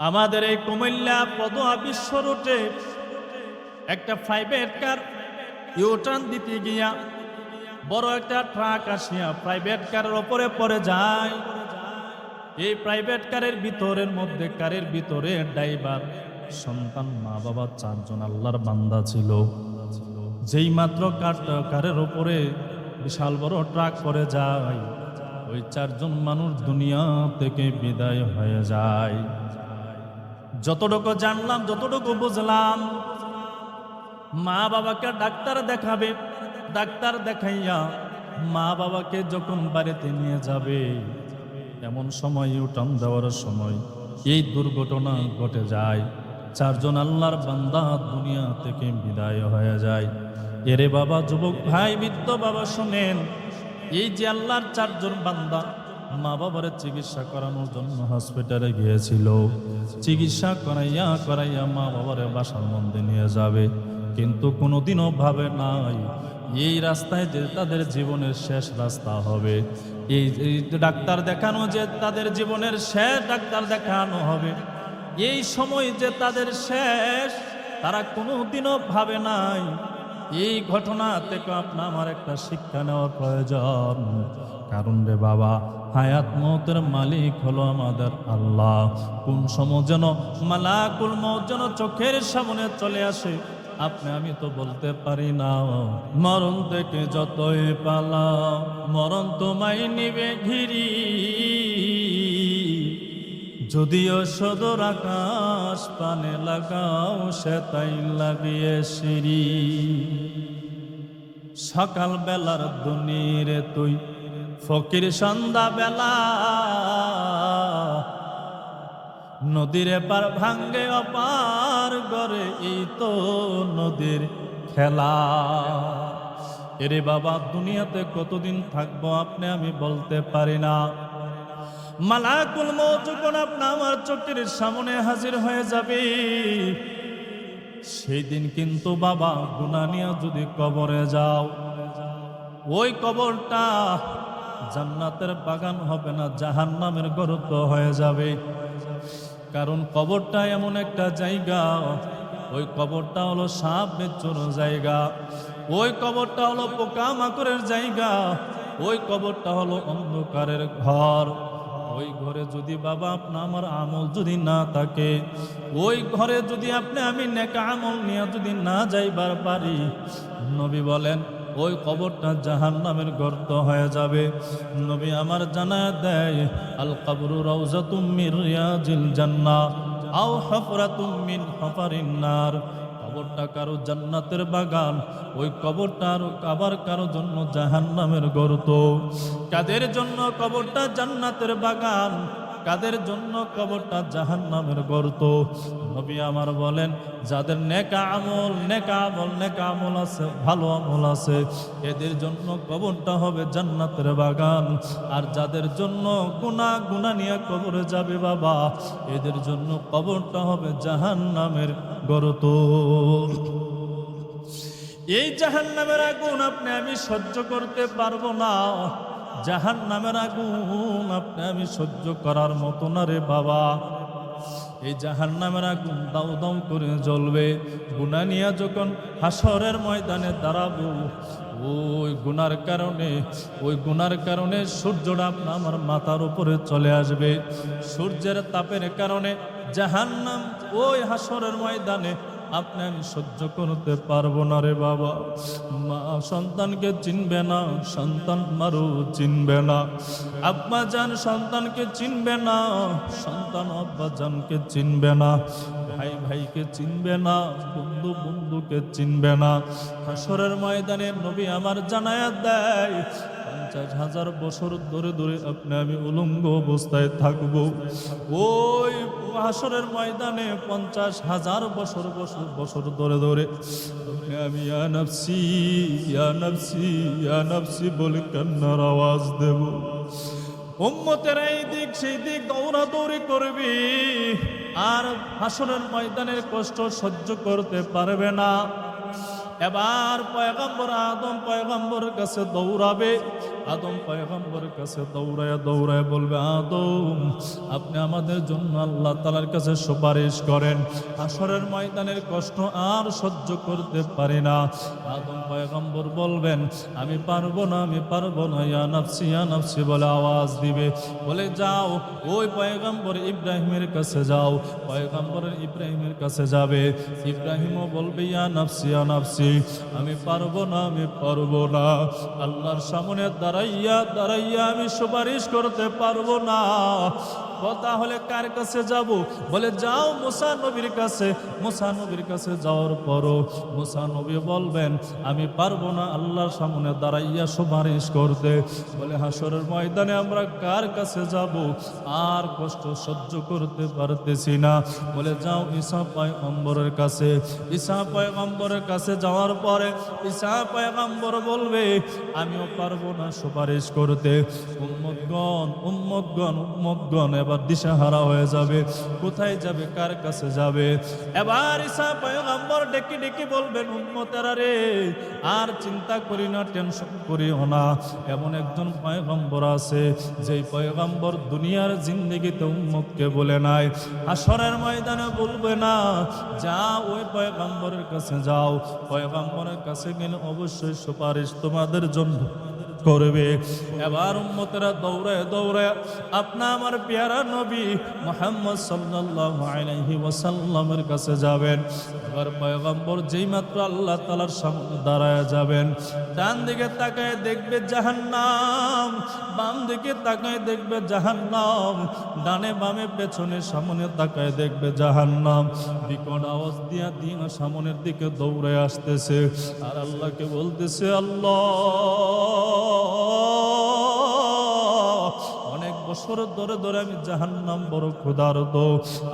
আমাদের এই কুমিল্লা পদুয়া বিশ্ব রুটে একটা প্রাইভেট কার ইউটার্ন দিতে গিয়া বড় একটা ট্রাক আসিয়া প্রাইভেট কারের ওপরে পড়ে যায়। এই প্রাইভেট কারের ভিতরের মধ্যে কারের ভিতরে ড্রাইভার সন্তান মা বাবা চারজন আল্লাহর বান্দা ছিল। যেই মাত্র কারটা কারের ওপরে বিশাল বড় ট্রাক করে যায়। ওই চারজন মানুষ দুনিয়া থেকে বিদায় হয়ে যায়। যতটুকু জানলাম, যতটুকু বুঝলাম, মা বাবাকে ডাক্তার দেখাবে, ডাক্তার দেখাইয়া মা বাবাকে যখন বাড়িতে নিয়ে যাবে, এমন সময় ইউটার্ন দেওয়ার সময় এই দুর্ঘটনা ঘটে যায়। চারজন আল্লাহর বান্দা দুনিয়া থেকে বিদায় হয়ে যায়। এরে বাবা, যুবক ভাই, বৃদ্ধ বাবা, শোনেন, এই যে আল্লাহর চারজন বান্দা মা বাবার চিকিৎসা করানোর জন্য হসপিটালে গিয়েছিল। চিকিৎসা করাইয়া করাইয়া মা বাবার বাসার মধ্যে নিয়ে যাবে। কিন্তু কোনোদিনও ভাবে নাই, এই রাস্তায় যে তাদের জীবনের শেষ রাস্তা হবে। এই ডাক্তার দেখানো যে তাদের জীবনের শেষ ডাক্তার দেখানো হবে। এই সময় যে তাদের শেষ, তারা কোনোদিনও ভাবে নাই, এই ঘটনা থেকে আপনার আমার একটা শিক্ষা নেওয়ার প্রয়োজন। কারণ রে বাবা হায়াত মতের মালিক হলো আমাদের আল্লাহ। কোন সময় যেন মালাকুল মত যেন চোখের সামনে চলে আসে, আপনি, আমি তো বলতে পারি না। মরণ থেকে যতই পালা মরণ তোমায় নিবে ঘিরি। যদিও সদর আকাশ পানে লাগাও সে তাই লাগিয়ে সিঁড়ি। সকাল বেলার দুনিরে তুই ফকির সন্ধ্যা বেলা নদীরে পার ভাঙ্গে অপার গড়ে এই তো নদীর খেলা। এরে বাবা, দুনিয়াতে কতদিন থাকব আপনি আমি বলতে পারি না। মালাকুল যখন আপনি আমার চোখের সামনে হাজির হয়ে যাবে, সেই দিন কিন্তু বাবা গুনা নিয়ে যদি কবরে যাও, ওই কবরটা জান্নাতের বাগান হবে না জাহান নামের গরুত্ব হয়ে যাবে। কারণ কবরটা এমন একটা জায়গা, ওই কবরটা হলো সাপ বেচুর জায়গা, ওই কবরটা হলো পোকামাকড়ের জায়গা, ওই কবরটা হলো অন্ধকারের ঘর। ওই ঘরে যদি বাবা আপনার আমার আমল যদি না থাকে, ওই ঘরে যদি আপনি আমি নেকা আমল নিয়ে যদি না যাইবার পারি, নবী বলেন ওই কবরটা জাহান নামের গর্ত হয়ে যাবে। নবী আমার জানা দেয়, আল কাবরু রওজাতুম মির রিয়াজিল জান্নাহ আও হাফরাতুম মিন হাফারিন নার। কবরটা কারও জান্নাতের বাগান, ওই কবরটা আবার কারও জন্য জাহান্নামের গর্ত। কাদের জন্য কবরটা জান্নাতের বাগান? কাদের জন্য কবরটা জাহান্নামের গর্ত? নবী আমার বলেন, যাদের নেকা আমল নেকা আমল নেকা আমল আছে, ভালো আমল আছে, এদের জন্য কবরটা হবে জান্নাতের বাগান। আর যাদের জন্য গুণা গুণা নিয়ে কবরে যাবে বাবা, এদের জন্য কবরটা হবে জাহান্নামের গর্ত। এই জাহান নামের আগুন আপনি আমি সহ্য করতে পারব না। জাহান নামের আগুন আপনি আমি সহ্য করার মতো না রে বাবা। এই জাহান নামের আগুন দাউ দাউ করে জ্বলবে। গুনা নিয়ে যখন হাসরের ময়দানে দাঁড়াবো, ওই গুনার কারণে, ওই গুনার কারণে সূর্যটা আপনার আমার মাথার উপরে চলে আসবে। সূর্যের তাপের কারণে জাহান্নাম ওই হাসরের ময়দানে আপনি আমি সহ্য করতে পারব না রে বাবা। মা সন্তানকে চিনবে না, সন্তান মারু চিনবে না। আব্বা যান সন্তানকে চিনবে না, সন্তান আব্বা জানকে চিনবে না। ভাই ভাইকে চিনবে না, বন্ধু বন্ধুকে চিনবে না। হাসরের ময়দানে নবী আমার জানায়া দেয়, পঞ্চাশ হাজার বছর ধরে ধরে আপনি আমি উলঙ্গ অবস্থায় থাকব। ওই হাসরের ময়দানে পঞ্চাশ হাজার বছর বছর বছর ধরে ধরে আমি ইয়া নফসি ইয়া নফসি, ইয়া বলে কান্নার আওয়াজ দেব। উম্মতের এই দিক, সেই দিক দৌড়াদৌড়ি করবি, আর হাসনের ময়দানের কষ্ট সহ্য করতে পারবে না। এবার পয়গম্বর আদম পয়গম্বর কাছে দৌড়াবে। আদম পয়গম্বরের কাছে দৌড়ায় দৌড়ায় বলবে, আদম, আপনি আমাদের জন্য আল্লাহ তালার কাছে সুপারিশ করেন। আসরের ময়দানের কষ্ট আর সহ্য করতে পারি না। আদম পয়গম্বর বলবেন, আমি পারব না, আমি পারব না। ইয়া নাফসি ইয়া নাফসি বলে আওয়াজ দিবে। বলে, যাও, ওই পয়গম্বর ইব্রাহিমের কাছে যাও। পয়গম্বরের ইব্রাহিমের কাছে যাবে। ইব্রাহিমও বলবে, ইয়া নাফসি ইয়া নাফসি। আমি পারব না, আমি পারব না। আল্লাহর সামনে দাঁড়াইয়া দাঁড়াইয়া আমি সুপারিশ করতে পারব না। তাহলে কার কাছে যাব? বলে, যাও মুসা নবীর কাছে। মুসা নবীর কাছে যাওয়ার পরও মুসা নবী বলবেন, আমি পারব না, আল্লাহর সামনে দাঁড়াইয়া সুপারিশ করতে। বলে হাসরের ময়দানে আমরা কার কাছে যাব? আর কষ্ট সহ্য করতে পারতেছি না। বলে, যাও ঈসা পয়গম্বরের কাছে। ঈশা ঈসা পয়গম্বরের কাছে যাওয়ার পরে ঈসা পয়গম্বর বলবে, আমিও পারব না সুপারিশ করতে। উম্মতগণ উম্মতগণ উম্মতগণ এবার দিশাহারা হয়ে যাবে। কোথায় যাবে? কার কাছে যাবে? এবার ঈসা পয়গম্বর ডেকে ডেকে বলবেন, উম্মতেরা রে, আর চিন্তা করি না, টেনশন করিও না। এমন একজন পয়গম্বর আছে, যেই পয়গম্বর দুনিয়ার জিন্দগিতে উম্মতকে বলে নাই। আসরের ময়দানে বলবে, না, যা ওই পয়গম্বরের কাছে যাও। পয়গম্বরের কাছে গেলে অবশ্যই সুপারিশ তোমাদের জন্য। করবে। এবার উম্মতেরা দৌড়ে দৌড়ে আপনা আমার পেয়ারা নবী মোহাম্মদ সাল্লাল্লাহু আলাইহি ওয়াসাল্লামের কাছে যাবেন। এবার পয়গম্বর যেই মাত্র আল্লাহ তাআলার সামনে দাঁড়ায় যাবেন ডান দিকে তাকায় দেখবে জাহান্নাম বাম দিকে তাকায় দেখবে জাহান্নাম, ডানে বামে পেছনে সামনে তাকায় দেখবে জাহান্নাম। বিকট আওয়াজ দিয়া দিন সামনের দিকে দৌড়ে আসতেছে। আর আল্লাহকে বলতেছে, আল্লাহ অনেক বছর ধরে ধরে আমি জাহান্নাম বড় ক্ষুধারত।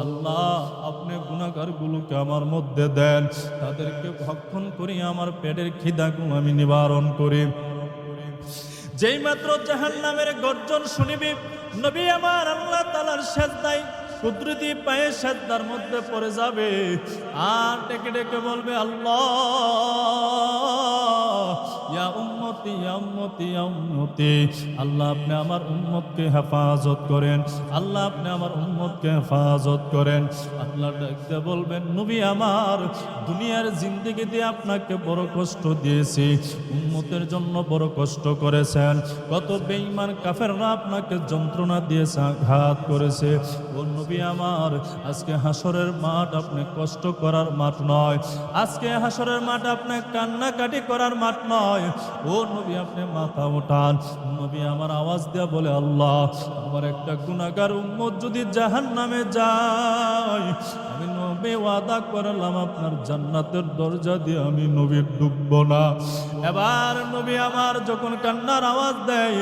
আল্লাহ, আপনি গুণাগার গুলোকে আমার মধ্যে দেন। তাদেরকে ভক্ষণ করি, আমার পেটের খিদাগুলো আমি নিবারণ করি। যেই মাত্র জাহান্নামের গর্জন শুনিবি, নবী আমার আল্লাহ তালার সেজদাই কুদরতি পায়ে সেজদার মধ্যে পড়ে যাবে। আর ডেকে ডেকে বলবে, আল্লাহ ইয়া উম্মতি ইয়া উম্মতি ইয়া উম্মতি। আল্লাহ আপনি আমার উম্মতকে হেফাজত করেন। আল্লাহ আপনি আমার উম্মতকে হেফাজত করেন। আল্লাহ ডাকতে বলবেন, নবী আমার, দুনিয়ার জিন্দিগিতে আপনাকে বড় কষ্ট দিয়েছি। উম্মতের জন্য বড় কষ্ট করেছেন। কত বেঈমান কাফেররা আপনাকে যন্ত্রণা দিয়েছে, আঘাত করেছে। ও নবী আমার, আজকে হাসরের মাঠ আপনি কষ্ট করার মাঠ নয়। আজকে হাসরের মাঠ আপনি কান্নাকাটি করার মাঠ নয়। ও নবী, আপনি মাথা ওঠান নবী আমার আওয়াজ দেয়া বলে, আল্লাহ, আমার একটা গুণাগার উম্মত যদি জাহান নামে যায়, আমি নবী ওয়াদা করলাম, আপনার জান্নাতের দরজা দিয়ে আমি নবীর ডুবব না। এবার নবী আমার যখন কান্নার আওয়াজ দেয়,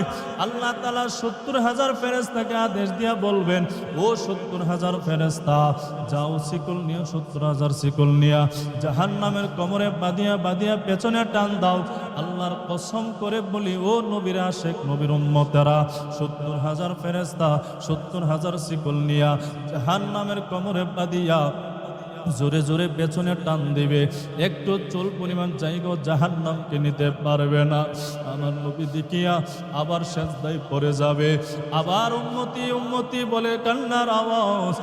আল্লাহ তালা সত্তর হাজার ফেরেস্তাকে আদেশ দিয়া বলবেন, ও সত্তর হাজার ফেরেস্তা যাও শিকল নিয়ে, সত্তর হাজার শিকল নিয়া জাহান নামের কোমরে বাঁধিয়া বাঁধিয়া পেছনে টান দাও। আল্লাহর কসম করে বলি, ও নবীর আশেক, নবীর উম্মতেরা, সত্তর হাজার ফেরেস্তা সত্তর হাজার শিকল নিয়া জাহান নামের কোমরে বাঁধিয়া জোরে জোরে পেছনে টান দিবে। একটু চুল পরিমাণ জায়গা জাহান নামকে নিতে পারবে না। আমার নবী দেখিয়া আবার সেজদাই পড়ে যাবে। আবার উন্নতি উন্নতি বলে কান্নার আওয়াজ।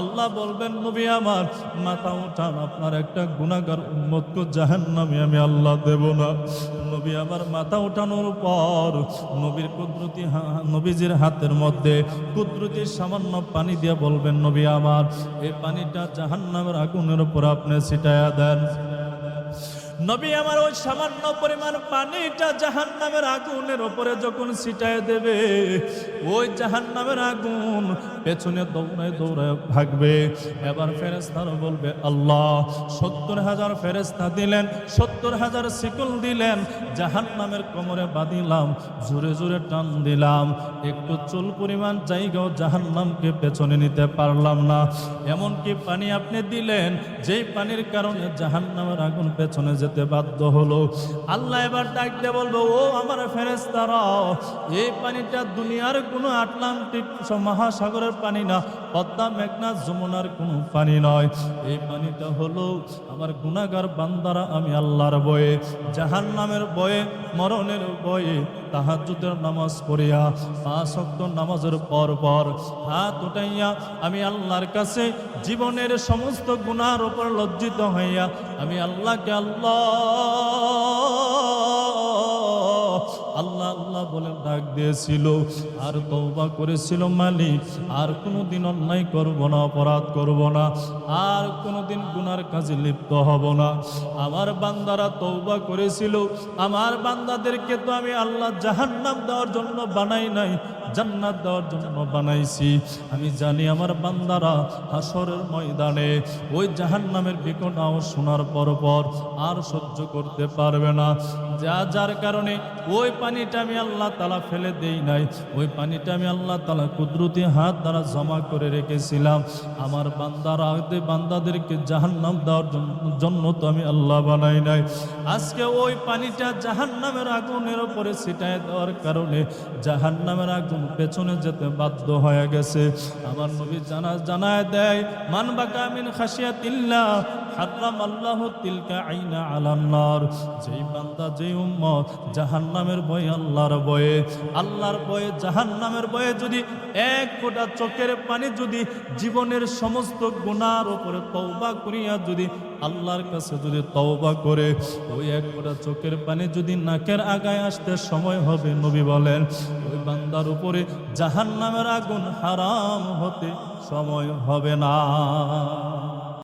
আল্লাহ বলবেন, নবী আমার, মাথা উঠান। আপনার একটা গুণাগার উন্মতকে জাহান নামে আমি আল্লাহ দেব না। নবী আবার মাথা উঠানোর পর নবীর কুদরতি নবীজির হাতের মধ্যে কুদরতির সামান্য পানি দিয়ে বলবেন, নবী আমার এই পানিটা জাহান্নামের আগুনের উপর আপনি ছিটায়া দেন। নবী আমার ওই সামান্য পরিমাণ পানিটা জাহান নামের আগুনের ওপরে যখন ছিটায় দেবে, ওই জাহান নামের আগুন পেছনে দৌড়ায় দৌড়ায় ভাগবে। এবার ফেরেস্তারা বলবে, আল্লাহ, সত্তর হাজার ফেরেস্তা দিলেন, সত্তর হাজার শিকল দিলেন জাহান নামের কোমরে বাঁধিলাম জোরে জোরে টান দিলাম, একটু চুল পরিমাণ জায়গাও জাহান নামকে পেছনে নিতে পারলাম না। এমনকি পানি আপনি দিলেন, যেই পানির কারণে জাহান নামের আগুন পেছনে যেতে বাধ্য হলো। আল্লাহ এবার ডাকতে বলব, ও আমার ফেরেস্তারা এই পানিটা দুনিয়ার কোনো আটলান্টিক মহাসাগরের পানি না, পদ্মা, মেঘনা, যমুনার কোনো পানি নয়। এই পানিটা হলো আমার গুণাগার বান্দারা, আমি আল্লাহর বয়ে জাহান নামের বয়ে, মরণের বয়ে তাহাজ্জুদের নামাজ পড়িয়া পাঁচ ওয়াক্ত নামাজের পর পর হাত উঠাইয়া আমি আল্লাহর কাছে জীবনের সমস্ত গুণার উপর লজ্জিত হইয়া আমি আল্লাহকে আল্লাহ আল্লাহ আল্লাহ বলে ডাক দিয়েছিল, আর তৌবা করেছিল মালিক। আর কোনোদিন অন্যায় করব না, অপরাধ করব না, আর কোনোদিন গুনার কাজে লিপ্ত হব না। আমার বান্দারা তৌবা করেছিল, আমার বান্দাদেরকে তো আমি আল্লাহ জাহান্নাম দেওয়ার জন্য বানাই নাই, জান্নাত দেওয়ার জন্য বানাইছি। আমি জানি আমার বান্দারা হাসরের ময়দানে ওই জাহান্নামের বিকট আওয়াজ শোনার পর পর আর সহ্য করতে পারবে না। যা, যার কারণে ওই পানিটা আমি আল্লাহ তালা ফেলে দেই নাই। ওই পানিটা আমি আল্লাহ তালা কুদরতি হাত দ্বারা জমা করে রেখেছিলাম। আমার বান্দারা বান্দাদেরকে জাহান্নাম দেওয়ার জন্য- তো আমি আল্লাহ বানাই নাই। আজকে ওই পানিটা জাহান্নামের আগুনের উপরে ছিটায় দেওয়ার কারণে জাহান্নামের আগুন পেছনে যেতে বাধ্য হয়ে গেছে। আমার নবী জানা, জানায় দেয়, মান মানবা কামিন খাসিয়াতিল্লাহ হারাম আল্লাহ তিলকা আইনা আলান্নার যেই বান্দা, যেই উম্মত জাহান্নামের ভয়ে আল্লাহর ভয়ে আল্লাহর ভয়ে, জাহান্নামের বয়ে যদি এক ফোঁটা চোখের পানি যদি জীবনের সমস্ত গুণার উপরে তওবা করিয়া যদি আল্লাহর কাছে যদি তওবা করে, ওই এক ফোঁটা চোখের পানি যদি নাকের আগায় আসতে সময় হবে নবী বলেন, ওই বান্দার উপরে জাহান্নামের আগুন হারাম হতে সময় হবে না।